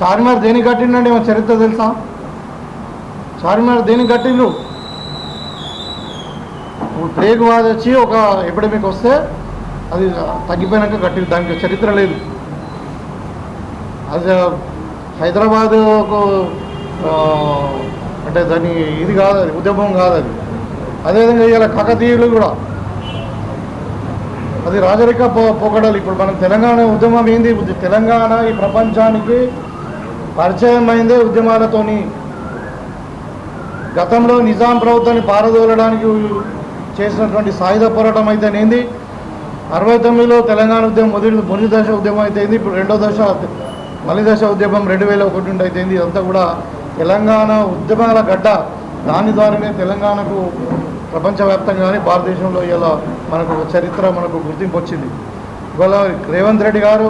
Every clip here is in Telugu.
చార్మినార్ దేనికి కట్టిండండి మన చరిత్ర తెలుసా? చార్మినార్ దేనికి కట్టిండ్రు? ఇప్పుడు ప్లేగ్ వ్యాధి వచ్చి ఒక ఎపిడమిక్ వస్తే అది తగ్గిపోయినాక కట్టి దానికి చరిత్ర లేదు. అది హైదరాబాద్ ఒక అంటే దాని ఇది కాదు అది ఉద్యమం కాదు అది. అదేవిధంగా ఇవాళ కాకతీయులు కూడా. అది రాజరిక పో ఇప్పుడు మనం తెలంగాణ ఉద్యమం ఏంది? తెలంగాణ ఈ ప్రపంచానికి పరిచయం అయిందే ఉద్యమాలతోని. గతంలో నిజాం ప్రభుత్వాన్ని పారదోలడానికి చేసినటువంటి సాయుధ పోరాటం అయితేనేంది? అరవై తొమ్మిదిలో తెలంగాణ ఉద్యమం మొదటి మొదటి దశ ఉద్యమం అయితేంది ఇప్పుడు రెండో దశ మలి దశ ఉద్యమం రెండు వేల ఒకటి నుండి అయితేంది. ఇదంతా కూడా తెలంగాణ ఉద్యమాల గడ్డ. దాని ద్వారానే తెలంగాణకు ప్రపంచవ్యాప్తంగానే భారతదేశంలో ఇలా మనకు చరిత్ర మనకు గుర్తింపు వచ్చింది. ఇవాళ రేవంత్ రెడ్డి గారు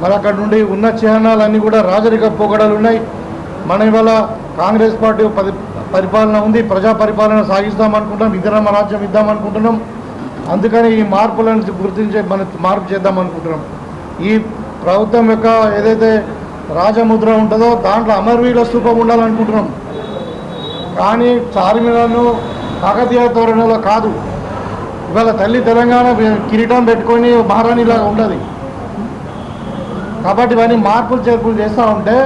మరి అక్కడ నుండి ఉన్న చిహ్నాలన్నీ కూడా రాజరిక పోకడలు ఉన్నాయి. మన ఇవాళ కాంగ్రెస్ పార్టీ పది పరిపాలన ఉంది ప్రజా పరిపాలన సాగిస్తాం అనుకుంటున్నాం ఇందిరమ్మ రాజ్యం ఇద్దాం అనుకుంటున్నాం. అందుకని ఈ మార్పులను గుర్తించే మన మార్పు చేద్దాం అనుకుంటున్నాం. ఈ ప్రభుత్వం యొక్క ఏదైతే రాజముద్ర ఉంటుందో దాంట్లో అమరవీరుల స్థూపం ఉండాలనుకుంటున్నాం. కానీ చార్మినార్ను కాకతీయ తోరణలో కాదు. ఇవాళ తల్లి తెలంగాణ కిరీటం పెట్టుకొని మహారాణిలాగా ఉండదు. కాబట్టి ఇవన్నీ మార్పులు చేర్పులు చేస్తూ ఉంటే